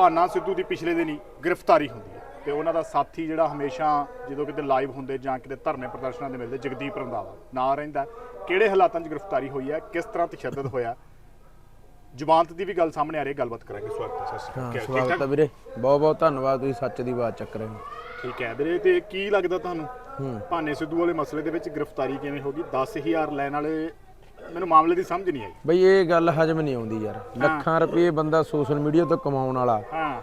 ਭਾਨਾ ਸਿੱਧੂ ਦੀ ਪਿਛਲੇ ਦਿਨੀ ਗ੍ਰਿਫਤਾਰੀ ਹੁੰਦੀ ਹੈ ਤੇ ਉਹਨਾਂ ਦਾ ਸਾਥੀ ਜਿਹੜਾ ਹਮੇਸ਼ਾ ਜਦੋਂ ਕਿਤੇ ਲਾਈਵ ਹੁੰਦੇ ਜਾਂ ਕਿਤੇ ਧਰਨੇ ਪ੍ਰਦਰਸ਼ਨਾਂ ਦੇ ਮਿਲਦੇ ਜਗਦੀਪ ਰੰਧਾਵਾ ਨਾਂ ਰਹਿੰਦਾ ਕਿਹੜੇ ਹਾਲਾਤਾਂ 'ਚ ਗ੍ਰਿਫਤਾਰੀ ਹੋਈ ਹੈ ਕਿਸ ਤਰ੍ਹਾਂ ਤਸ਼ੱਦਦ ਹੋਇਆ? ਜ਼ਮਾਨਤ ਦੀ ਵੀ ਗੱਲ ਸਾਹਮਣੇ ਆ ਰਹੀ ਹੈ ਗੱਲਬਾਤ ਕਰਾਂਗੇ। ਸਵਾਗਤ ਹੈ ਸ਼੍ਰੀ ਸਵਾਗਤ ਹੈ? ਵੀਰੇ। ਬਹੁਤ ਬਹੁਤ ਧੰਨਵਾਦ ਤੁਸੀਂ ਸੱਚ ਦੀ ਬਾਤ ਚੱਕ ਰਹੇ ਹੋ। ਠੀਕ ਹੈ ਵੀਰੇ ਤੇ ਕੀ ਲੱਗਦਾ ਤੁਹਾਨੂੰ? ਹੂੰ। ਭਾਨੇ ਸਿੱਧੂ ਵਾਲੇ ਮਸਲੇ ਦੇ ਵਿੱਚ ਗ੍ਰਿਫਤਾਰੀ ਕਿਵੇਂ ਹੋ ਗਈ? 10000 ਲੈਣ ਵਾਲੇ ਮੈਨੂੰ ਮਾਮਲੇ ਦੀ ਸਮਝ ਨਹੀਂ ਆਈ। ਬਈ ਇਹ ਗੱਲ ਹਜਮ ਨਹੀਂ ਆਉਂਦੀ ਯਾਰ। ਲੱਖਾਂ ਰੁਪਏ ਬੰਦਾ ਸੋਸ਼ਲ ਮੀਡੀਆ ਤੋਂ ਕਮਾਉਣ ਵਾਲਾ। ਹਾਂ।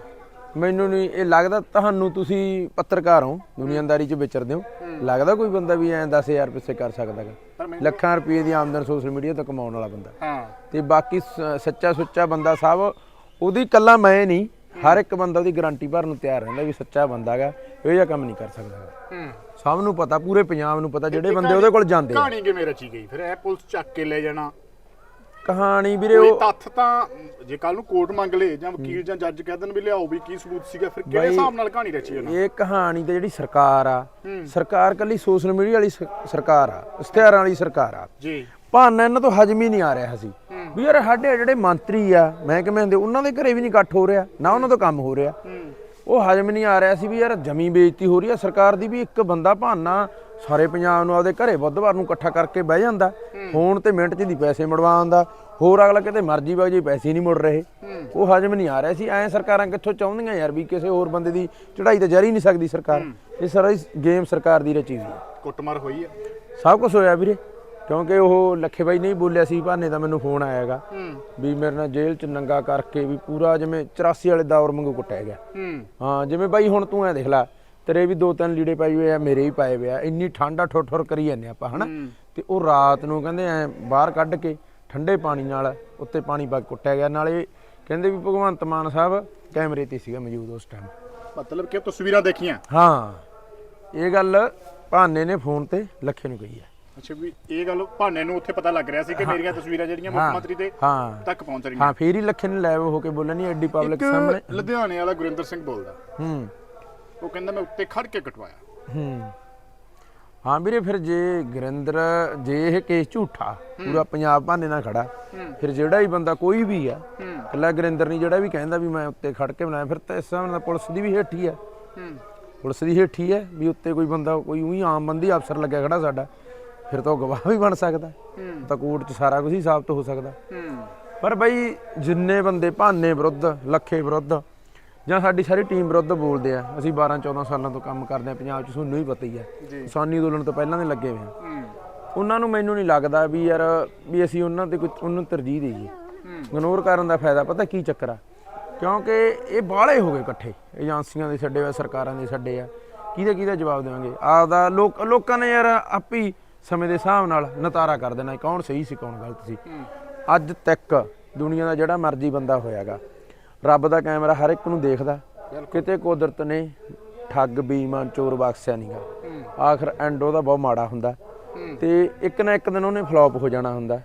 ਮੈਨੂੰ ਨਹੀਂ ਇਹ ਲੱਗਦਾ ਤੁਹਾਨੂੰ ਤੁਸੀਂ ਪੱਤਰਕਾਰ ਹੋ ਦੁਨੀਆਦਾਰੀ 'ਚ ਵਿਚਰਦੇ ਹੋ। ਲੱਗਦਾ ਕੋਈ ਬੰਦਾ ਵੀ ਐਂ 10000 ਪਿੱਛੇ ਕਰ ਸਕਦਾ ਮੈਨੂੰ ਲੱਖਾਂ ਰੁਪਏ ਦੀ ਆਮਦਨ ਸੋਸ਼ਲ ਮੀਡੀਆ ਤੋਂ ਕਮਾਉਣ ਵਾਲਾ ਬੰਦਾ। ਹਾਂ। ਤੇ ਬਾਕੀ ਸੱਚਾ ਸੁੱਚਾ ਬੰਦਾ ਸਾਹਿਬ ਉਹਦੀ ਕੱਲਾ ਮੈਂ ਨਹੀਂ ਹਰ ਇੱਕ ਬੰਦਾ ਉਹਦੀ ਗਾਰੰਟੀ ਭਰਨ ਨੂੰ ਤਿਆਰ ਰਹਿੰਦਾ ਵੀ ਸੱਚਾ ਬੰਦਾ ਗਾ ਇਹ ਜਿਹਾ ਕੰਮ ਨਹੀਂ ਕਰ ਸਕਦਾ। ਗਾ। ਹੂੰ। ਸਭ ਨੂੰ ਪਤਾ ਪੂਰੇ ਪੰਜਾਬ ਨੂੰ ਪਤਾ ਜਿਹੜੇ ਬੰਦੇ ਉਹਦੇ ਕੋਲ ਜਾਂਦੇ ਆ। ਕਹਾਣੀ ਕਿਵੇਂ ਰਚੀ ਗਈ ਫਿਰ ਇਹ ਪੁਲਿਸ ਚੱਕ ਕੇ ਲੈ ਜਾਣਾ। ਕਹਾਣੀ ਵੀਰੇ ਕੋਈ ਉਹ ਤੱਥ ਤਾਂ ਜੇ ਕੱਲ ਨੂੰ ਕੋਰਟ ਮੰਗ ਲੇ ਜਾਂ ਵਕੀਲ ਜਾਂ ਜੱਜ ਕਹਿ ਦੇਣ ਵੀ ਲਿਆਓ ਵੀ ਕੀ ਸਬੂਤ ਸੀਗਾ ਫਿਰ ਕਿਹੜੇ ਬਾਈ- ਹਿਸਾਬ ਨਾਲ ਕਹਾਣੀ ਰਚੀ ਉਹਨਾਂ ਇਹ ਕਹਾਣੀ ਤੇ ਜਿਹੜੀ ਸਰਕਾਰ ਆ ਹੂੰ। ਸਰਕਾਰ ਕੱਲੀ ਸੋਸ਼ਲ ਮੀਡੀਆ ਵਾਲੀ ਸ- ਸਰਕਾਰ ਆ ਇਸ਼ਤਿਹਾਰਾਂ ਵਾਲੀ ਸਰਕਾਰ ਆ। ਜੀ। ਭਾਨਾ ਇਹਨਾਂ ਤੋਂ ਹਜਮ ਹੀ ਨਹੀਂ ਆ ਰਿਹਾ ਸੀ। ਵੀ ਯਾਰ ਸਾਡੇ ਜਿਹੜੇ ਮੰਤਰੀ ਆ ਮਹਿਕਮੇ ਦੇ ਉਹਨਾਂ ਦੇ ਘਰੇ ਵੀ ਨਹੀਂ ਇਕੱਠ ਹੋ ਰਿਹਾ ਨਾ ਉਹਨਾਂ ਤੋਂ ਕੰਮ ਹੋ ਰਿਹਾ। ਉਹ ਹਜਮ ਨਹੀਂ ਆ ਰਿਹਾ ਸੀ ਵੀ ਯਾਰ ਜਮੀ ਬੇਇੱਜ਼ਤੀ ਹੋ ਰਹੀ ਆ ਸਰਕਾਰ ਦੀ ਵੀ ਇੱਕ ਬੰਦਾ ਭਾਨਾ ਸਾਰੇ ਪੰਜਾਬ ਨੂੰ ਆਪਦੇ ਘਰੇ ਬੁੱਧਵਾਰ ਨੂੰ ਇਕੱਠਾ ਕਰਕੇ ਬਹਿ ਜਾਂਦਾ। ਫੋਨ ਤੇ ਮਿੰਟ 'ਚ ਦੀ ਪੈਸੇ ਮੜਵਾ ਆਉਂਦਾ ਹੋਰ ਅਗਲਾ ਕਿਤੇ ਮਰਜ਼ੀ ਬਾਗ ਜੀ ਪੈਸੇ ਨਹੀਂ ਮੁੜ ਰਹੇ। ਉਹ ਹਜਮ ਨਹੀਂ ਆ ਰਿਹਾ ਸੀ। ਐਂ ਸਰਕਾਰਾਂ ਕਿੱਥੋਂ ਚਾਹੁੰਦੀਆਂ ਯਾਰ ਵੀ ਕਿਸੇ ਹੋਰ ਬੰਦੇ ਦੀ ਚੜਾਈ ਤੇ ਜਾਰੀ ਨਹੀਂ ਸਕਦੀ ਸਰਕਾਰ। ਇਹ ਸਾਰਾ ਗੇਮ ਸਰਕਾਰ ਦੀ ਰਚੀ ਹੋਈ ਹੈ ਕੁੱਟਮਾਰ ਹੋਈ ਹੈ ਸਭ ਕੁਝ ਹੋਇਆ ਵੀਰੇ। ਕਿਉਂਕਿ ਉਹ ਲੱਖੇ ਬਾਈ ਨਹੀਂ ਬੋਲਿਆ ਸੀ ਭਾਨੇ ਦਾ ਮੈਨੂੰ ਫੋਨ ਆਇਆਗਾ ਹੂੰ। ਵੀ ਮੇਰੇ ਨਾਲ ਜੇਲ੍ਹ ਚ ਨੰਗਾ ਕਰਕੇ ਵੀ ਪੂਰਾ ਜਿਵੇਂ 84 ਵਾਲੇ ਦੌਰ ਵਾਂਗੂ ਕੁੱਟਿਆ ਗਿਆ। ਹੂੰ। ਹਾਂ ਜਿਵੇਂ ਬਾਈ ਹੁਣ ਤੂੰ ਐ ਦੇਖ ਲੈ ਤੇਰੇ ਵੀ ਦੋ ਤਿੰਨ ਲੀੜੇ ਪਾਈ ਹੋਏ ਆ ਮੇਰੇ ਵੀ ਪਾਏ ਹੋਏ ਆ ਇੰਨੀ ਠੰਡਾ ਠੁਰ ਠੁਰ ਕਰੀ ਜਾਂਦੇ ਆਪਾਂ ਹਨਾ? ਹੂੰ। ਤੇ ਉਹ ਰਾਤ ਨੂੰ ਕਹਿੰਦੇ ਐ ਬਾਹਰ ਕੱਢ ਕੇ ਠੰਡੇ ਪਾਣੀ ਨਾਲ ਉੱਤੇ ਪਾਣੀ ਪਾ ਕੁੱਟਿਆ ਗਿਆ ਨਾਲੇ ਕਹਿੰਦੇ ਵੀ ਭਗਵੰਤ ਮਾਨ ਸਾਹਿਬ ਕੈਮਰੇ ਤੇ ਸੀਗਾ ਮੌਜੂਦ ਉਸ ਟਾਈਮ ਮਤਲਬ ਕਿ ਤਸਵੀਰਾਂ ਦੇਖੀਆਂ? ਹਾਂ ਇਹ ਗੱਲ ਭਾਨੇ ਨੇ ਫੋਨ ਤੇ ਲੱਖੇ ਨੂੰ ਕਹੀ ਹੈ। ਅੱਛਾ ਵੀ ਇਹ ਗੱਲ ਭਾਨੇ ਨੂੰ ਉੱਥੇ ਪਤਾ ਲੱਗ ਰਿਹਾ ਸੀ ਕਿ ਮੇਰੀਆਂ ਤਸਵੀਰਾਂ ਜਿਹੜੀਆਂ ਮੁੱਖ ਮੰਤਰੀ ਦੇ ਹਾਂ। ਤੱਕ ਪਹੁੰਚ ਰਹੀਆਂ। ਹਾਂ ਫੇਰ ਹੀ ਲੱਖੇ ਨੇ ਲੈਵ ਹੋ ਕੇ ਨਹੀਂ ਐਡੀ ਪਬਲਿਕ ਸਾਹਮਣੇ। ਲੁਧਿਆਣੇ ਵਾਲਾ ਗੁਰਿੰਦਰ ਸਿੰਘ ਬੋਲਦਾ। ਹੂੰ। ਉਹ ਕਹਿੰਦਾ ਮੈਂ ਉੱਤੇ ਖੜ ਕੇ ਕਟਵਾਇਆ। ਹੂੰ। ਹਾਂ ਵੀਰੇ ਫਿਰ ਜੇ ਗੁਰਿੰਦਰ ਜੇ ਇਹ ਕੇਸ ਝੂਠਾ ਪੂਰਾ ਪੰਜਾਬ ਭਾਨੇ ਨਾਲ ਖੜਾ ਫਿਰ ਜਿਹੜਾ ਹੀ ਬੰਦਾ ਕੋਈ ਵੀ ਆ ਹੂੰ। ਕੱਲਾ ਗੁਰਿੰਦਰ ਨਹੀਂ ਜਿਹੜਾ ਵੀ ਕਹਿੰਦਾ ਵੀ ਮੈਂ ਉੱਤੇ ਖੜ ਕੇ ਬਣਾਇਆ ਫਿਰ ਤਾਂ ਇਸ ਹਿਸਾਬ ਨਾਲ ਪੁਲਿਸ ਦੀ ਵੀ ਹੇਠੀ ਆ। ਹੂੰ। ਪੁਲਿਸ ਦੀ ਹੇਠੀ ਹੈ ਵੀ ਉੱਤੇ ਕੋਈ ਬੰਦਾ ਕੋਈ ਉਹੀ ਆਮ ਬੰਦੀ ਅਫਸਰ ਲੱਗਿਆ ਖੜਾ ਸਾਡਾ। ਫਿਰ ਤਾਂ ਉਹ ਗਵਾਹ ਵੀ ਬਣ ਸਕਦਾ। ਤਾਂ ਕੋਰਟ 'ਚ ਸਾਰਾ ਕੁਝ ਹੀ ਸਾਬਤ ਹੋ ਸਕਦਾ। ਪਰ ਬਈ ਜਿੰਨੇ ਬੰਦੇ ਭਾਨੇ ਵਿਰੁੱਧ ਲੱਖੇ ਵਿਰੁੱਧ ਜਾਂ ਸਾਡੀ ਸਾਰੀ ਟੀਮ ਵਿਰੁੱਧ ਬੋਲਦੇ ਆ ਅਸੀਂ 12 14 ਸਾਲਾਂ ਤੋਂ ਕੰਮ ਕਰਦੇ ਆ ਪੰਜਾਬ 'ਚ ਤੁਹਾਨੂੰ ਹੀ ਪਤਾ ਹੀ ਜੀ। ਕਿਸਾਨੀ ਅੰਦੋਲਨ ਤੋਂ ਪਹਿਲਾਂ ਦੇ ਲੱਗੇ ਹੋਏ ਆ। ਉਹਨਾਂ ਨੂੰ ਮੈਨੂੰ ਨਹੀਂ ਲੱਗਦਾ ਵੀ ਯਾਰ ਵੀ ਅਸੀਂ ਉਹਨਾਂ ਤੇ ਕੋਈ ਉਹਨੂੰ ਤਰਜੀਹ ਦੇਈਏ। ਇਗਨੋਰ ਕਰਨ ਦਾ ਫਾਇਦਾ ਪਤਾ ਕੀ ਚੱਕਰ ਆ? ਕਿਉਂਕਿ ਇਹ ਬਾਹਲੇ ਹੋ ਗਏ ਇਕੱਠੇ। ਏਜੰਸੀਆਂ ਦੇ ਛੱਡੇ ਆ ਸਰਕਾਰਾਂ ਦੇ ਛੱਡੇ ਆ। ਕਿਹਦੇ ਕਿਹਦਾ ਜਵਾਬ ਦੇਵਾਂਗੇ? ਆਪਦਾ ਲੋਕ ਲੋਕਾਂ ਨੇ ਯਾਰ ਆਪੀ ਸਮੇਂ ਦੇ ਹਿਸਾਬ ਨਾਲ ਨਤਾਰਾ ਕਰ ਦੇਣਾ ਕੌਣ ਸਹੀ ਸੀ ਕੌਣ ਗਲਤ ਸੀ। ਅੱਜ ਤੱਕ ਦੁਨੀਆ ਦਾ ਜਿਹੜਾ ਮਰਜ਼ੀ ਬੰਦਾ ਹੋਇਆਗਾ ਰੱਬ ਦਾ ਕੈਮਰਾ ਹਰ ਇੱਕ ਨੂੰ ਦੇਖਦਾ। ਕਿਤੇ ਕੁਦਰਤ ਨੇ ਠੱਗ ਬੇਈਮਾਨ ਚੋਰ ਬਖਸ਼ਿਆ ਨਹੀਂਗਾ ਆਖਰ ਐਂਡ ਉਹਦਾ ਬਹੁਤ ਮਾੜਾ ਹੁੰਦਾ। ਤੇ ਇੱਕ ਨਾ ਇੱਕ ਦਿਨ ਉਹਨੇ ਫਲॉप ਹੋ ਜਾਣਾ ਹੁੰਦਾ।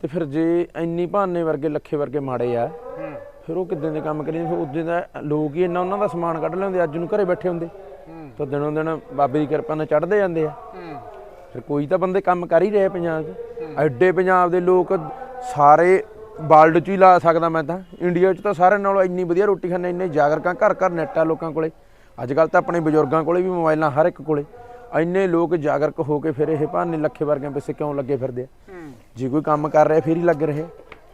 ਤੇ ਫਿਰ ਜੇ ਇੰਨੀ ਭਾਨੇ ਵਰਗੇ ਲੱਖੇ ਵਰਗੇ ਮਾੜੇ ਆ ਫਿਰ ਉਹ ਕਿਦਾਂ ਦੇ ਕੰਮ ਕਰੀ ਫਿਰ ਉਦੋਂ ਦਾ ਲੋਕ ਹੀ ਇੰਨਾ ਉਹਨਾਂ ਦਾ ਸਮਾਨ ਕੱਢ ਲੈਂਦੇ ਅੱਜ ਨੂੰ ਘਰੇ ਬੈਠੇ ਹੁੰਦੇ। ਤਾਂ ਦਿਨੋਂ ਦਿਨ ਬਾਬੇ ਦੀ ਕਿਰਪਾ ਨਾਲ ਚੜ੍ਹਦੇ ਜਾਂਦੇ ਆ। ਫਿਰ ਕੋਈ ਤਾਂ ਬੰਦੇ ਕੰਮ ਕਰ ਹੀ ਰਹੇ ਪੰਜਾਬ 'ਚ। ਐਡੇ ਪੰਜਾਬ ਦੇ ਲੋਕ ਸਾਰੇ ਵਰਲਡ 'ਚ ਹੀ ਲਾ ਸਕਦਾ ਮੈਂ ਤਾਂ। ਇੰਡੀਆ 'ਚ ਤਾਂ ਸਾਰਿਆਂ ਨਾਲੋਂ ਇੰਨੀ ਵਧੀਆ ਰੋਟੀ ਖਾਂਦੇ ਇੰਨੇ ਜਾਗਰਕਾਂ ਘਰ ਘਰ ਨੈਟ ਆ ਲੋਕਾਂ ਕੋਲੇ। ਅੱਜ ਕੱਲ ਤਾਂ ਆਪਣੇ ਬਜ਼ੁਰਗਾਂ ਕੋਲੇ ਵੀ ਮੋਬਾਈਲਾਂ ਹਰ ਇੱਕ ਕੋਲੇ। ਇੰਨੇ ਲੋਕ ਜਾਗਰਕ ਹੋ ਕੇ ਫਿਰ ਇਹ ਭਾਨੇ ਲੱਖੇ ਵਰਗਿਆਂ ਪਿੱਛੇ ਕਿਉਂ ਲੱਗੇ ਫਿਰਦੇ ਆ? ਜੇ ਕੋਈ ਕੰਮ ਕਰ ਰਿਹਾ ਫਿਰ ਹੀ ਲੱਗ ਰਹੇ।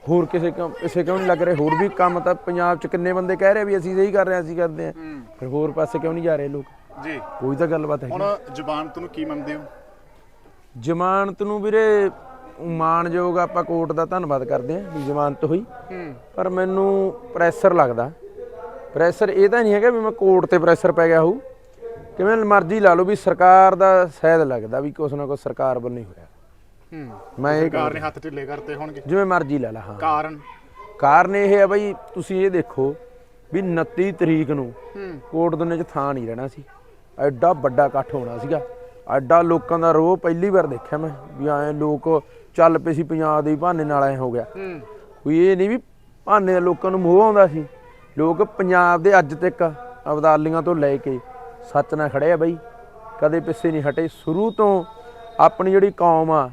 ਹੋਰ ਕਿਸੇ ਕਿਉਂ ਕਿਸੇ ਕਿਉਂ ਨਹੀਂ ਲੱਗ ਰਹੇ? ਹੋਰ ਵੀ ਕੰਮ ਤਾਂ ਪੰਜਾਬ 'ਚ ਕਿੰਨੇ ਬੰਦੇ ਕਹਿ ਰਹੇ ਵੀ ਅਸੀਂ ਸਹੀ ਕਰ ਰਹੇ ਹਾਂ ਅਸੀਂ ਕਰਦੇ ਹਾਂ। ਫਿਰ ਹੋਰ ਪਾਸੇ ਕਿਉਂ ਨਹੀਂ ਜਾ ਰਹੇ ਲੋਕ? ਜੀ। ਕੋਈ ਤਾਂ ਗੱਲਬਾਤ ਹੈ ਹੁਣ ਜ਼ਬਾਨਤ ਨੂੰ ਕੀ ਮੰਨਦੇ ਹੋ? ਜ਼ਮਾਨਤ ਨੂੰ ਵੀਰੇ ਮਾਣਯੋਗ ਆਪਾਂ ਕੋਰਟ ਦਾ ਧੰਨਵਾਦ ਕਰਦੇ ਹਾਂ ਵੀ ਜ਼ਮਾਨਤ ਹੋਈ। ਹੂੰ। ਪਰ ਮੈਨੂੰ ਪ੍ਰੈਸ਼ਰ ਲੱਗਦਾ। ਪ੍ਰੈਸ਼ਰ ਇਹ ਤਾਂ ਨਹੀਂ ਹੈਗਾ ਵੀ ਮੈਂ ਕੋਰਟ ਤੇ ਪ੍ਰੈਸ਼ਰ ਪੈ ਗਿਆ ਹੋਊ। ਕਿਵੇਂ ਮਰਜ਼ੀ ਲਾ ਲਓ ਵੀ ਸਰਕਾਰ ਦਾ ਸ਼ਾਇਦ ਲੱਗਦਾ ਵੀ ਕੁਛ ਨਾ ਕੁਛ ਸਰਕਾਰ ਵੱਲੋਂ ਹੀ ਹੋਇਆ। ਹੂੰ। ਮੈਂ ਇਹ ਸਰਕਾਰ ਨੇ ਹੱਥ ਢਿੱਲੇ ਕਰਤੇ ਹੋਣਗੇ। ਜਿਵੇਂ ਮਰਜ਼ੀ ਲਾ ਲਾ ਹਾਂ। ਕਾਰਨ? ਕਾਰਨ ਇਹ ਹੈ ਬਈ ਤੁਸੀਂ ਇਹ ਦੇਖੋ ਵੀ 29 ਤਰੀਕ ਨੂੰ ਹੂੰ। ਕੋਰਟ ਦੁਨੇ ਚ ਥਾਂ ਨਹੀਂ ਰਹਿਣਾ ਸੀ। ਐਡਾ ਵੱਡਾ ਇਕੱਠ ਹੋਣਾ ਸੀਗਾ। ਐਡਾ ਲੋਕਾਂ ਦਾ ਰੋਹ ਪਹਿਲੀ ਵਾਰ ਦੇਖਿਆ ਮੈਂ ਵੀ ਐ ਲੋਕ ਚੱਲ ਪਏ ਸੀ ਪੰਜਾਬ ਦੇ ਬਹਾਨੇ ਨਾਲ ਐ ਹੋ ਗਿਆ। ਕੋਈ ਇਹ ਨਹੀਂ ਵੀ ਬਹਾਨੇ ਦਾ ਲੋਕਾਂ ਨੂੰ ਮੋਹ ਆਉਂਦਾ ਸੀ। ਲੋਕ ਪੰਜਾਬ ਦੇ ਅੱਜ ਤੱਕ ਅਬਦਾਲੀਆਂ ਤੋਂ ਲੈ ਕੇ ਸੱਚ ਨਾਲ ਖੜੇ ਆ ਬਈ। ਕਦੇ ਪਿੱਛੇ ਨਹੀਂ ਹਟੇ। ਸ਼ੁਰੂ ਤੋਂ ਆਪਣੀ ਜਿਹੜੀ ਕੌਮ ਆ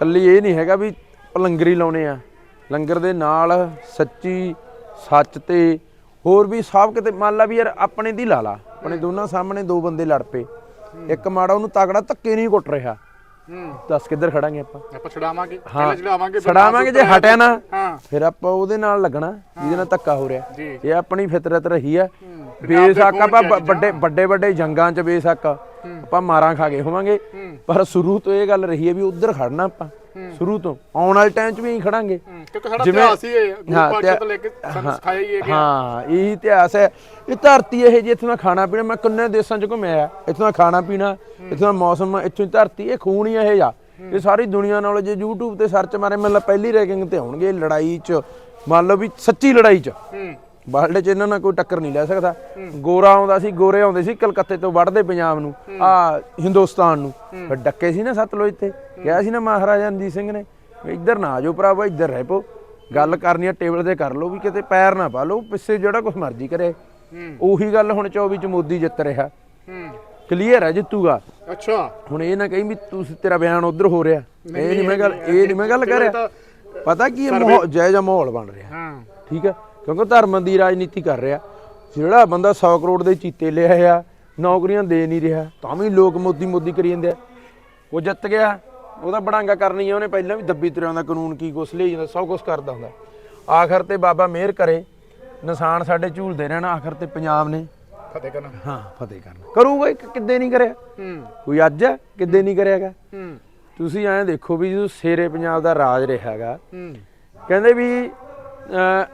ਕੱਲੀ ਇਹ ਨਹੀਂ ਹੈਗਾ ਵੀ ਲੰਗਰ ਲਾਉਣੇ ਆ। ਲੰਗਰ ਦੇ ਨਾਲ ਸੱਚੀ ਸੱਚ ਤੇ ਹੋਰ ਵੀ ਸਭ ਕਿਤੇ ਮੰਨ ਲਾ ਵੀ ਯਾਰ ਆਪਣੇ ਦੀ ਲਾ ਲਾ। ਆਪਣੇ ਦੋਨਾਂ ਸਾਹਮਣੇ ਦੋ ਬੰਦੇ ਲੜ ਪਏ। ਇੱਕ ਮਾੜਾ ਉਹਨੂੰ ਤਗੜਾ ਧੱਕੇ ਨਹੀਂ ਕੁੱਟ ਰਿਹਾ। ਹੂੰ। ਦੱਸ ਕਿੱਧਰ ਖੜਾਂਗੇ ਆਪਾਂ? ਆਪਾਂ ਛਡਾਵਾਂਗੇ ਹਾਂ। ਪਹਿਲੇ ਛਡਾਵਾਂਗੇ ਛਡਾਵਾਂਗੇ ਜੇ ਹਟਿਆ ਨਾ ਹਾਂ। ਫਿਰ ਆਪਾਂ ਉਹਦੇ ਨਾਲ ਲੱਗਣਾ ਜਿਹਦੇ ਨਾਲ ਧੱਕਾ ਹੋ ਰਿਹਾ। ਇਹ ਆਪਣੀ ਫਿਤਰਤ ਰਹੀ ਆ। ਬੇਸ਼ੱਕ ਆਪਾਂ ਵੱਡੇ ਵੱਡੇ ਵੱਡੇ ਜੰਗਾਂ 'ਚ ਬੇਸ਼ੱਕ ਆਪਾਂ ਮਾਰਾਂ ਖਾ ਗਏ ਹੋਵਾਂਗੇ। ਪਰ ਸ਼ੁਰੂ ਤੋਂ ਇਹ ਗੱਲ ਰਹੀ ਹੈ ਵੀ ਉਧਰ ਖੜਨਾ ਆਪਾਂ। ਸ਼ੁਰੂ ਤੋਂ। ਆਉਣ ਵਾਲੇ ਟਾਈਮ 'ਚ ਵੀ ਇਹੀ ਖੜਾਂਗੇ। ਕਿਉਂਕਿ ਸਾਡਾ ਇਤਿਹਾਸ ਹੀ ਹੈ ਗੁਰੂ ਪਾਤਸ਼ਾਹ ਤੇ- ਲੈ ਕੇ ਸਾਨੂੰ ਸਿਖਾਇਆ ਹੀ ਹੈ ਕਿ ਹਾਂ ਇਹੀ ਇਤਿਹਾਸ ਹੈ। ਇਹ ਧਰਤੀ ਇਹ ਜੇ ਇੱਥੋਂ ਦਾ ਖਾਣਾ ਪੀਣਾ ਮੈਂ ਕਿੰਨੇ ਦੇਸ਼ਾਂ 'ਚ ਘੁੰਮਿਆ ਆ। ਇੱਥੋਂ ਦਾ ਖਾਣਾ ਪੀਣਾ ਇੱਥੋਂ ਦਾ ਮੌਸਮ ਇੱਥੋਂ ਦੀ ਧਰਤੀ ਇਹ ਖੂਨ ਹੀ ਇਹ ਜਾ ਇਹ ਸਾਰੀ ਦੁਨੀਆ ਨਾਲ ਜੇ YouTube ਤੇ ਸਰਚ ਮਾਰੇ ਮਤਲਬ ਪਹਿਲੀ ਰੈਂਕਿੰਗ ਤੇ ਆਉਣਗੇ ਲੜਾਈ 'ਚ। ਮੰਨ ਲਓ ਵੀ ਸੱਚੀ ਲੜਾਈ 'ਚ। ਹੂੰ। ਵਰਲਡ 'ਚ ਇਹਨਾਂ ਨਾਲ ਕੋਈ ਟੱਕਰ ਨਹੀਂ ਲੈ ਸਕਦਾ। ਗੋਰਾ ਆਉਂਦਾ ਸੀ ਗੋਰੇ ਆਉਂਦੇ ਸੀ ਕਲਕੱਤੇ ਤੋਂ ਵੜਦੇ ਪੰਜਾਬ ਨੂੰ ਆ ਹਿੰਦੁਸਤਾਨ ਨੂੰ। ਫਿਰ ਡੱਕੇ ਸੀ ਨਾ ਸਤਲੁਜ ਤੇ ਕਿਹਾ ਸੀ ਨਾ ਮਹਾਰਾਜਾ ਰਣਜੀਤ ਸਿੰਘ ਨੇ ਇੱਧਰ ਨਾ ਆਜੋ ਭਰਾਵਾ ਇੱਧਰ ਰਹਿ ਪੋ ਗੱਲ ਕਰਨੀ ਆ ਟੇਬਲ ਤੇ ਕਰ ਲਓ ਵੀ ਕਿਤੇ ਪੈਰ ਨਾ ਪਾ ਲਓ ਪਿੱਛੇ ਜਿਹੜਾ ਕੁਝ ਮਰਜ਼ੀ ਕਰੇ। ਉਹੀ ਗੱਲ ਹੁਣ 24 ਚ ਮੋਦੀ ਜਿੱਤ ਰਿਹਾ। ਕਲੀਅਰ ਹੈ ਜਿੱਤੂਗਾ। ਅੱਛਾ। ਹੁਣ ਇਹ ਨਾ ਕਹੀਂ ਵੀ ਤੁਸੀਂ ਤੇਰਾ ਬਿਆਨ ਉਧਰ ਹੋ ਰਿਹਾ। ਇਹ ਨਹੀਂ ਮੈਂ ਗੱਲ ਇਹ ਨਹੀਂ ਮੈਂ ਗੱਲ ਕਰ ਰਿਹਾ। ਪਤਾ ਕੀ ਹੈ ਮਾਹੌਲ ਜੈ ਜਿਹਾ ਮਾਹੌਲ ਬਣ ਰਿਹਾ। ਹਾਂ। ਠੀਕ ਹੈ? ਕਿਉਂਕਿ ਧਰਮ ਦੀ ਰਾਜਨੀਤੀ ਕਰ ਰਿਹਾ। ਜਿਹੜਾ ਬੰਦਾ 100 ਕਰੋੜ ਦੇ ਚੀਤੇ ਲਿਆ ਆ ਨੌਕਰੀਆਂ ਦੇ ਨਹੀਂ ਰਿਹਾ ਤਾਂ ਵੀ ਲੋਕ ਮੋਦੀ ਮੋਦੀ ਕਰੀ ਜਾਂਦੇ ਆ। ਉਹ ਜਿੱਤ ਗਿਆ ਉਹਦਾ ਬੜਾਂਗਾ ਕਰਨੀ ਆ ਉਹਨੇ ਪਹਿਲਾਂ ਵੀ ਦੱਬੀ ਤੁਰਿਆ ਹੁੰਦਾ ਕਾਨੂੰਨ ਕੀ ਕੁਛ ਲਈ ਜਾਂਦਾ ਸਭ ਕੁਝ ਕਰਦਾ ਹੁੰਦਾ। ਆਖਰ ਤੇ ਬਾਬਾ ਮਿਹਰ ਕਰੇ ਨਿਸ਼ਾਨ ਸਾਡੇ ਝੂਲਦੇ ਰਹਿਣ ਆਖਰ ਤੇ ਪੰਜਾਬ ਨੇ ਫਤਿਹ ਕਰਨਾ। ਹਾਂ ਫਤਿਹ ਕਰਨਾ। ਕਰੂਗਾ ਇੱਕ ਕਿੱਦੇ ਨਹੀਂ ਕਰਿਆ। ਹੂੰ। ਕੋਈ ਅੱਜ ਕਿੱਦੇ ਨਹੀਂ ਕਰਿਆਗਾ ਹੂੰ। ਤੁਸੀਂ ਐਂ ਦੇਖੋ ਵੀ ਜਦੋਂ ਸ਼ੇਰੇ ਪੰਜਾਬ ਦਾ ਰਾਜ ਰਿਹਾਗਾ ਹੂੰ। ਕਹਿੰਦੇ ਵੀ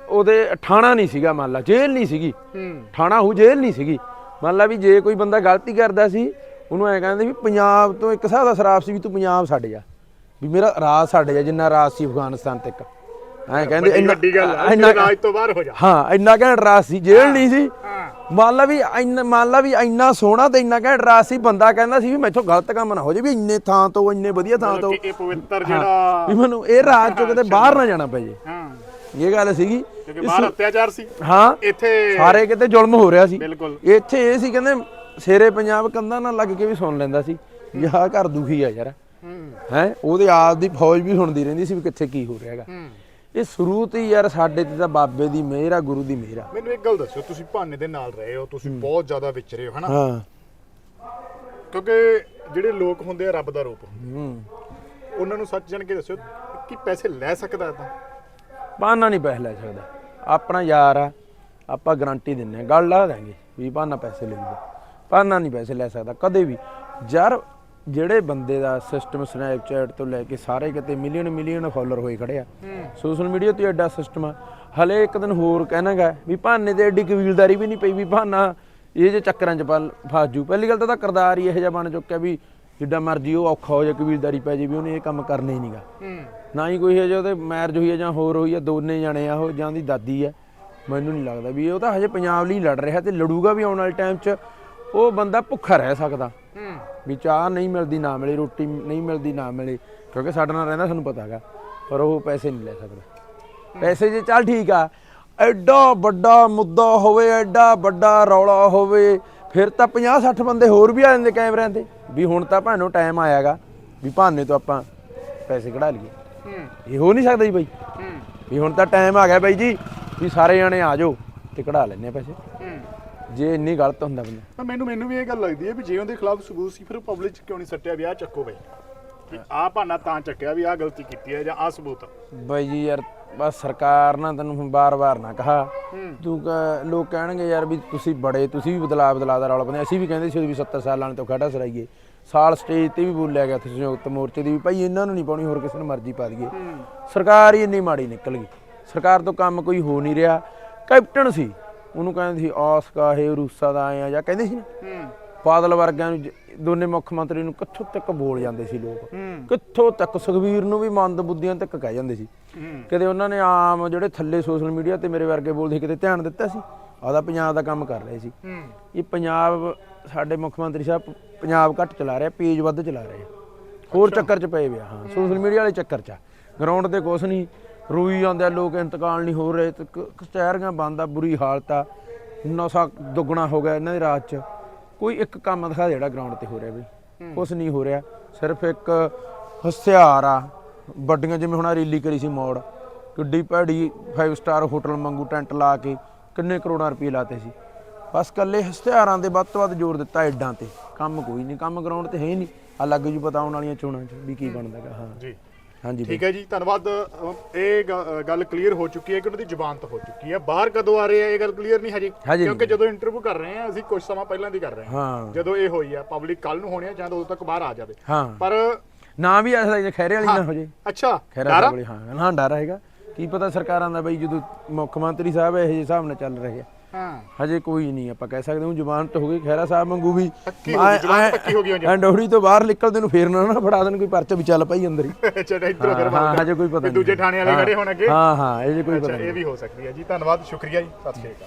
ਉਹਦੇ ਠਾਣਾ ਨਹੀਂ ਸੀਗਾ ਮੰਨ ਲਾ ਜੇਲ੍ਹ ਨਹੀਂ ਸੀਗੀ। ਠਾਣਾ ਹੋ ਜੇਲ੍ਹ ਨਹੀਂ ਸੀਗੀ। ਮੰਨ ਲਾ ਵੀ ਜੇ ਕੋਈ ਬੰਦਾ ਗਲਤੀ ਕਰਦਾ ਸੀ ਉਹਨੂੰ ਐ ਕਹਿੰਦੇ ਵੀ ਪੰਜਾਬ ਤੋਂ ਇੱਕ ਹਿਸਾਬ ਦਾ ਸ਼ਰਾਪ ਸੀ ਵੀ ਤੂੰ ਪੰਜਾਬ ਛੱਡ ਜਾ। ਵੀ ਮੇਰਾ ਰਾਜ ਛੱਡ ਜਾ ਜਿੰਨਾ ਰਾਜ ਸੀ ਅਫਗਾਨਿਸਤਾਨ ਤੱਕ। ਐ ਕਹਿੰਦੇ ਇੰਨਾ- ਵੱਡੀ ਗੱਲ ਹੈ ਇੰਨਾ ਰਾਜ ਤੋਂ ਬਾਹਰ ਹੋ ਜਾ। ਹਾਂ ਇੰਨਾ ਘੈਂਟ ਰਾਜ ਸੀ ਜੇਲ੍ਹ ਨਹੀਂ ਸੀ। ਮੰਨ ਲਾ ਵੀ ਇੰਨਾ ਮੰਨ ਲਾ ਵੀ ਇੰਨਾ ਸੋਹਣਾ ਤੇ ਇੰਨਾ ਘੈਂਟ ਰਾਜ ਸੀ ਬੰਦਾ ਕਹਿੰਦਾ ਸੀ ਵੀ ਮੈਥੋਂ ਗਲਤ ਕੰਮ ਨਾ ਹੋ ਜੇ ਵੀ ਇੰਨੇ ਥਾਂ ਤੋਂ ਇੰਨੇ ਵਧੀਆ ਥਾਂ ਤੋਂ। ਇਹ ਪਵਿੱਤਰ ਜਿਹੜਾ ਵੀ ਮੈਨੂੰ ਇਹ ਰਾਜ ਚੋਂ ਕਿਤੇ ਬਾਹਰ ਨਾ ਜਾਣਾ ਪੈ ਜੇ ਹਾਂ। ਇਹ ਗੱਲ ਸੀਗੀ। ਕਿਉਂਕਿ ਬਾਹਰ ਅਤਿਆਚਾਰ ਸੀ। ਹਾਂ ਇੱਥੇ ਸਾਰੇ ਕਿਤੇ ਜ਼ੁਲਮ ਹੋ ਰਿਹਾ ਸੀ। ਬਿਲਕੁਲ। ਇੱਥੇ ਇਹ ਸੀ ਕਹਿੰਦੇ ਸ਼ੇਰੇ ਪੰਜਾਬ ਕੰਧਾਂ ਨਾਲ ਲੱਗ ਕੇ ਵੀ ਸੁਣ ਲੈਂਦਾ ਸੀ। ਆਹ ਘਰ ਦੁਖੀ ਆ ਯਾਰ। ਹੂੰ। ਉਹਦੇ ਆਪ ਦੀ ਫੌਜ ਵੀ ਸੁਣਦੀ ਰਹਿੰਦੀ ਸੀ ਵੀ ਕਿੱਥੇ ਕੀ ਹੋ ਰਿਹਾ ਹੈਗਾ। ਇਹ ਸ਼ੁਰੂ ਤੋਂ ਯਾਰ ਸਾਡੇ ਤੇ ਤਾਂ ਬਾਬੇ ਦੀ ਮਿਹਰ ਆ ਗੁਰੂ ਦੀ ਮਿਹਰ ਆ। ਮੈਨੂੰ ਇੱਕ ਗੱਲ ਦੱਸਿਓ ਤੁਸੀਂ ਭਾਨੇ ਦੇ ਨਾਲ ਰਹੇ ਹੋ ਤੁਸੀਂ ਬਹੁਤ ਜ਼ਿਆਦਾ ਵਿਚਰੇ ਹੋ ਹਨਾ? ਹਾਂ। ਕਿਉਂਕਿ ਜਿਹੜੇ ਲੋਕ ਹੁੰਦੇ ਆ ਰੱਬ ਦਾ ਰੂਪ ਹੂੰ। ਉਹਨਾਂ ਨੂੰ ਸੱਚ ਜਾਣ ਕੇ ਦੱਸਿਓ ਕਿ ਪੈਸੇ ਲੈ ਸਕਦਾ ਤਾਂ ਬਹਾਨਾ ਨਹੀਂ ਪੈਸੇ ਲੈ ਸਕਦਾ। ਆਪਣਾ ਯਾਰ ਆ, ਆਪਾਂ ਗਾਰੰਟੀ ਦਿੰਨੇ ਆ ਗੱਲ ਲਾ ਦਾਂਗੇ ਵੀ ਬਹਾਨਾ ਪੈਸੇ ਲੈ ਲੂਗਾ ਬਹਾਨਾ ਨਹੀਂ ਪੈਸੇ ਲੈ ਸਕਦਾ, ਕਦੇ ਵੀ। ਯਾਰ, ਜਿਹੜੇ ਬੰਦੇ ਦਾ ਸਿਸਟਮ ਸਨੈਪਚੈਟ ਤੋਂ ਲੈ ਕੇ ਸਾਰੇ ਕਿਤੇ ਮਿਲੀਅਨ ਮਿਲੀਅਨ ਫਾਲੋਅਰ ਹੋਏ ਖੜੇ ਆ। ਸੋਸ਼ਲ ਮੀਡੀਆ ਤੇ ਐਡਾ ਸਿਸਟਮ ਆ। ਹਲੇ ਇੱਕ ਦਿਨ ਹੋਰ ਕਹਿਣਾਗਾ ਵੀ ਬਹਾਨੇ ਤੇ ਐਡੀ ਕਬੀਲਦਾਰੀ ਵੀ ਨਹੀਂ ਪਈ ਵੀ ਬਹਾਨਾ ਇਹ ਜੇ ਚੱਕਰਾਂ 'ਚ ਪਲ- ਫਸ ਜੂ। ਪਹਿਲੀ ਗੱਲ ਤਾਂ ਉਹਦਾ ਕਰਦਾਰ ਹੀ ਇਹੋ ਜਿਹਾ ਬਣ ਚੁੱਕਿਆ ਵੀ ਜਿੱਡਾ ਮਰਜ਼ੀ ਉਹ ਔਖਾ ਹੋ ਜਾ ਕਬੀਲਦਾਰੀ ਪੈ ਜੇ ਵੀ ਉਹਨੇ ਇਹ ਕੰਮ ਕਰਨਾ ਹੀ ਨਹੀਂਗਾ ਹੂੰ। ਨਾ ਹੀ ਕੋਈ ਹੈ ਜੇ ਉਹਦੇ ਮੈਰਿਜ ਹੋਈ ਹੈ ਜਾਂ ਹੋਰ ਹੋਈ ਹੈ ਦੋਨੇ ਜਾਣੇ ਆ ਉਹ ਜਾਂ ਦੀ ਦਾਦੀ ਹੈ ਮੈਨੂੰ ਨਹੀਂ ਲੱਗਦਾ ਵੀ ਉਹ ਤਾਂ ਹਜੇ ਪੰਜਾਬ ਲਈ ਲੜ ਰਿਹਾ ਤੇ ਲੜੂਗਾ ਵੀ ਆਉਣ ਵਾਲੇ ਟਾਈਮ 'ਚ। ਉਹ ਬੰਦਾ ਭੁੱਖਾ ਰਹਿ ਸਕਦਾ। ਹੂੰ। ਵੀ ਚਾਹ ਨਹੀਂ ਮਿਲਦੀ ਨਾ ਮਿਲੇ ਰੋਟੀ ਨਹੀਂ ਮਿਲਦੀ ਨਾ ਮਿਲੇ। ਕਿਉਂਕਿ ਸਾਡੇ ਨਾਲ ਰਹਿੰਦਾ ਸਾਨੂੰ ਪਤਾ ਹੈਗਾ। ਪਰ ਉਹ ਪੈਸੇ ਨਹੀਂ ਲੈ ਸਕਦਾ। ਪੈਸੇ ਜੇ ਚੱਲ ਠੀਕ ਆ ਐਡਾ ਵੱਡਾ ਮੁੱਦਾ ਹੋਵੇ ਐਡਾ ਵੱਡਾ ਰੌਲਾ ਹੋਵੇ ਫਿਰ ਤਾਂ 50 60 ਬੰਦੇ ਹੋਰ ਵੀ ਆ ਜਾਂਦੇ ਕੈਮਰਿਆਂ ਤੇ। ਵੀ ਹੁਣ ਤਾਂ ਭਾਨੋ ਟਾਈਮ ਆਇਆਗਾ ਵੀ ਭਾਨੇ ਤੋਂ ਆਪਾਂ ਪੈਸੇ ਕਢਾ ਲਈਏ। ਹੂੰ। ਇਹ ਹੋ ਨਹੀਂ ਸਕਦਾ ਜੀ ਬਾਈ। ਹੂੰ। ਵੀ ਹੁਣ ਤਾਂ ਟਾਈਮ ਆ ਗਿਆ ਬਾਈ ਜੀ ਵੀ ਸਾਰੇ ਜਣੇ ਆ ਜਾਓ ਤੇ ਕਢਾ ਲੈਣੇ ਪੈਸੇ। ਹੂੰ। ਜੇ ਇੰਨੀ ਗਲਤ ਹੁੰਦਾ ਬੰਦਾ। ਤਾਂ ਮੈਨੂੰ ਮੈਨੂੰ ਵੀ ਇਹ ਗੱਲ ਲੱਗਦੀ ਹੈ ਵੀ ਜੇ ਉਹਦੇ ਖਿਲਾਫ ਸਬੂਤ ਸੀ ਫਿਰ ਪਬਲਿਕ ਚ ਕਿਉਂ ਨਹੀਂ ਸੱਟਿਆ ਵੀ ਆਹ ਚੱਕੋ ਬਈ। ਵੀ ਆਹ ਭਾਨਾ ਤਾਂ ਚੱਕਿਆ ਵੀ ਆਹ ਗਲਤੀ ਕੀਤੀ ਹੈ ਜਾਂ ਆਹ ਸਬੂਤ। ਬਾਈ ਜੀ ਯਾਰ ਬਸ ਸਰਕਾਰ ਨਾ ਤੈਨੂੰ ਹੁਣ ਬਾਰ-ਬਾਰ ਨਾ ਕਹਾ। ਹੂੰ। ਤੂੰ ਕ- ਲੋਕ ਕਹਿਣਗੇ ਯਾਰ ਵੀ ਤੁਸੀਂ ਬੜੇ ਤੁਸੀਂ ਵੀ ਬਦਲਾਅ ਬਦਲਾਅ ਦਾ ਰੌਲਾ ਪਾਉਂਦੇ ਅਸੀਂ ਵੀ ਕਹਿੰਦੇ ਸੀ ਵੀ 70 ਸਾਲਾਂ ਤੋਂ ਖੜਾ ਸਰਾਈਏ। ਸਾਲ ਸਟੇਜ ਤੇ ਵੀ ਬੋਲਿਆ ਗਿਆ ਉੱਥੇ ਸੰਯੁਕਤ ਮੋਰਚੇ ਦੀ ਵੀ ਭਾਈ ਇਹਨਾਂ ਨੂੰ ਨਹੀਂ ਪਾਉਣੀ ਹੋਰ ਕਿਸੇ ਨੂੰ ਮਰਜ਼ੀ ਪਾ ਦਈਏ। ਹੂੰ। ਸਰਕਾਰ ਹੀ ਇੰਨੀ ਮਾੜੀ ਨਿਕਲ ਗਈ। ਸਰਕਾਰ ਤੋਂ ਕੰਮ ਕੋਈ ਹੋ ਨਹੀਂ ਰਿਹਾ। ਕੈਪਟਨ ਸੀ। ਉਹਨੂੰ ਕਹਿੰਦੇ ਸੀ ਆਸ ਕਾਹੇ ਰੂਸਾ ਦਾ ਆਏ ਆ। ਜਾਂ ਕਹਿੰਦੇ ਸੀ ਨਾ। ਹੂੰ। ਬਾਦਲ ਵਰਗਿਆਂ ਨੂੰ ਦੋਨੇ ਮੁੱਖ ਮੰਤਰੀ ਨੂੰ ਕਿੱਥੋਂ ਤੱਕ ਬੋਲ ਜਾਂਦੇ ਸੀ ਲੋਕ? ਕਿੱਥੋਂ ਤੱਕ? ਸੁਖਵੀਰ ਨੂੰ ਵੀ ਮੰਦ ਬੁੱਧੀਆਂ ਤੱਕ ਕਹਿ ਜਾਂਦੇ ਸੀ। ਕਦੇ ਉਹਨਾਂ ਨੇ ਆਮ ਜਿਹੜੇ ਥੱਲੇ ਸੋਸ਼ਲ ਮੀਡੀਆ ਤੇ ਮੇਰੇ ਵਰਗੇ ਬੋਲਦੇ ਕਿਤੇ ਧਿਆਨ ਦਿੱਤਾ ਸੀ? ਆਦਾ ਪੰਜਾਬ ਦਾ ਕੰਮ ਕਰ ਰਹੇ ਸੀ। ਇਹ ਪੰਜਾਬ ਸਾਡੇ ਮੁੱਖ ਮੰਤਰੀ ਸਾਹਿਬ ਪੰਜਾਬ ਘੱਟ ਚਲਾ ਰਿਹਾ ਪੇਜ ਵੱਧ ਚਲਾ ਰਹੇ। ਹੋਰ ਚੱਕਰ 'ਚ ਪਏ ਵਿਆ ਹਾਂ ਸੋਸ਼ਲ ਮੀਡੀਆ ਵਾਲੇ ਚੱਕਰ 'ਚ ਗਰਾਊਂਡ ਤੇ ਕੁਛ ਨਹੀਂ ਰੋਈ ਜਾਂਦੇ ਆ ਲੋਕ ਇੰਤਕਾਲ ਨਹੀਂ ਹੋ ਰਹੇ ਕਚਹਿਰੀਆਂ ਬੰਦ ਆ ਬੁਰੀ ਹਾਲਤ ਆ। ਨਸ਼ਾ ਦੁੱਗਣਾ ਹੋ ਗਿਆ ਇਹਨਾਂ ਦੇ ਰਾਜ 'ਚ। ਕੋਈ ਇੱਕ ਕੰਮ ਦਿਖਾ ਜਿਹੜਾ ਗਰਾਊਂਡ ਤੇ ਹੋ ਰਿਹਾ ਬਈ। ਕੁਛ ਨਹੀਂ ਹੋ ਰਿਹਾ। ਸਿਰਫ ਇੱਕ ਹਥਿਆਰ ਆ। ਵੱਡੀਆਂ ਜਿਵੇਂ ਹੁਣ ਰੈਲੀ ਕਰੀ ਸੀ ਮੋੜ। ਕਿੱਡੀ ਭੈੜੀ 5 ਸਟਾਰ ਹੋਟਲ ਵਾਂਗੂ ਟੈਂਟ ਲਾ ਕੇ ਕਿੰਨੇ ਕਰੋੜਾਂ ਰੁਪਏ ਲਾਤੇ ਸੀ। ਬਸ ਕੱਲੇ ਹਥਿਆਰਾਂ ਦੇ ਵੱਧ ਤੋਂ ਵੱਧ ਜ਼ੋਰ ਦਿੱਤਾ ਐਡਾਂ ਤੇ। ਕੰਮ ਕੋਈ ਨਹੀਂ ਕੰਮ ਗਰਾਊਂਡ ਤੇ ਹੈ ਹੀ ਨਹੀਂ। ਆ ਲੱਗ ਜੂ ਪਤਾ ਆਉਣ ਵਾਲੀਆਂ ਚੋਣਾਂ 'ਚ ਵੀ ਕੀ ਬਣਦਾਗਾ ਹਾਂ। ਜੀ। ਹਾਂਜੀ। ਠੀਕ ਹੈ ਜੀ ਧੰਨਵਾਦ। ਇਹ ਗ- ਗੱਲ ਕਲੀਅਰ ਹੋ ਚੁੱਕੀ ਹੈ ਕਿ ਉਹਨਾਂ ਦੀ ਜ਼ੁਬਾਨ ਹੋ ਚੁੱਕੀ ਹੈ। ਬਾਹਰ ਕਦੋਂ ਆ ਰਹੇ ਆ ਇਹ ਗੱਲ ਕਲੀਅਰ ਨਹੀਂ ਹਜੇ? ਹਜੇ ਕਿਉਂਕਿ ਜਦੋਂ ਇੰਟਰਵਿਊ ਕਰ ਰਹੇ ਆ ਅਸੀਂ ਕੁਝ ਸਮਾਂ ਪਹਿਲਾਂ ਦੀ ਕਰ ਰਹੇ ਹਾਂ। ਹਾਂ। ਜਦੋਂ ਇਹ ਹੋਈ ਆ ਪਬਲਿਕ ਕੱਲ ਨੂੰ ਹੋਣੀ ਆ ਜਾਂ ਉਦੋਂ ਤੱਕ ਬਾਹਰ ਆ ਜਾਵੇ। ਹਾਂ। ਪਰ ਨਾ ਵੀ ਐਸਾ ਜੇ ਖੈਰੇ ਵਾਲੀ ਨਾ ਹੋ। ਜੇ। ਅੱਛਾ ਖੈਰਾ ਡਰ ਵਾਲੀ ਹਾਂ। ਨਾ ਡਰ ਹੈਗਾ। ਕੀ ਪਤਾ ਸਰਕਾਰਾਂ ਦਾ ਬਈ ਜਦੋਂ ਮੁੱਖ ਮੰਤਰੀ ਸਾਹਿਬ ਇਹੋ ਜਿਹੇ ਹਿਸਾਬ ਨਾਲ ਚੱਲ ਰਹੇ ਆ। ਹਾਂ। ਹਜੇ ਕੋਈ ਨਹੀਂ ਆਪਾਂ ਕਹਿ ਸਕਦੇ ਹਾਂ ਜ਼ੁਬਾਨ ਤੇ ਹੋ ਗਈ ਖੈਰਾ ਸਾਹਿਬ ਵਾਂਗੂ ਵੀ ਪੱਕੀ ਹੋ ਗਈ, ਹੋ ਗਈ ਤੋਂ ਬਾਹਰ ਨਿਕਲਦੇ ਨੂੰ ਫੇਰ ਨਾ ਨਾ ਫੜਾ ਦੇਣ ਕੋਈ ਪਰਚਾ ਵੀ ਚੱਲ ਪਈ ਅੰਦਰ ਹੀ। ਅੱਛਾ ਇਧਰੋਂ ਫਿਰ ਹਾਂ ਬਾਹਰ। ਹਜੇ ਕੋਈ ਪਤਾ ਨਹੀਂ ਦੂਜੇ ਥਾਣੇ ਵਾਲੇ ਹਾਂ, ਖੜੇ ਹੋਣ ਅੱਗੇ। ਹਾਂ ਹਾਂ ਇਹ ਜੇ ਕੋਈ ਅੱਛਾ ਪਤਾ ਇਹ ਨਹੀਂ। ਵੀ ਹੋ ਸਕਦੀ ਹੈ ਜੀ। ਧੰਨਵਾਦ ਸ਼ੁਕਰੀਆ ਜੀ। ਸਤਿ ਸ਼੍ਰੀ ਅਕਾਲ।